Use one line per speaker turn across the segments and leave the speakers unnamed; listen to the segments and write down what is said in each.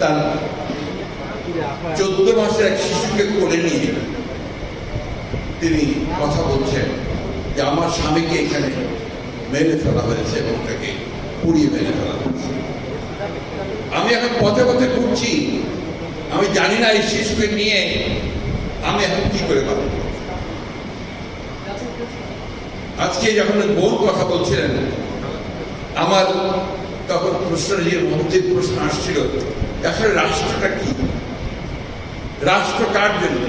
তার চোদ্দ মাসের এক শিশুকে কোলে নিয়ে তিনি কথা বলছেন যে আমার স্বামীকে এখানে মেনে ফেলা হয়েছে এবং তাকে পুড়িয়ে মেনে ফেলা হয়েছে। আমি এখন পথে পথে ঘুরছি। আমি জানি না এই শিশুকে নিয়ে আমি এখন কি করে পারব আজকে যখন বোন কথা বলছিলেন, আমার তখন প্রশ্ন যে মন্ত্রীর প্রশ্ন আসছিল আসলে রাষ্ট্রটা কি? রাষ্ট্র কার জন্য?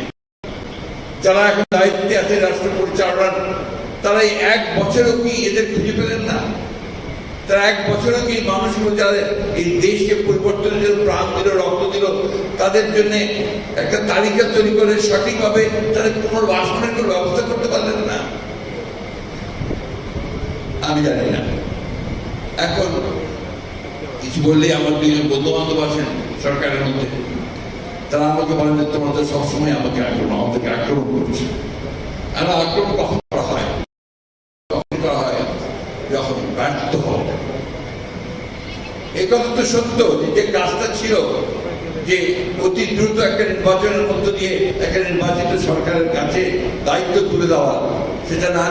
যারা এখন দায়িত্বে আছে রাষ্ট্র পরিচালনার, তারা এই এক বছরও কি এদের খুঁজে পেলেন না? তারা এক বছরও কি মানুষগুলো যারা এই দেশকে পরিবর্তনের জন্য প্রাণ দিল, রক্ত দিল, তাদের জন্য একটা তালিকা তৈরি করে সঠিকভাবে তাদের পুনর্বাসনের কোনো ব্যবস্থা করতে পারলেন না? আমি জানি না। এখন কিছু বললেই আমার দুজন বন্ধু বান্ধব আছেন সরকারের মধ্যে। তারা আমাকে বলেন যে তোমরা তো সবসময় আমাকে আক্রমণ, আমাদেরকে আক্রমণ করছে। আর আক্রমণ কখন করা হয়? কখন করা হয়? যখন ব্যর্থ হবে এই কথা তো সত্য যে কাজটা ছিল যে অতি দ্রুত একটা নির্বাচনের মধ্য দিয়ে একটা নির্বাচিত সরকারের কাছে দায়িত্ব তুলে দেওয়া, সেটা না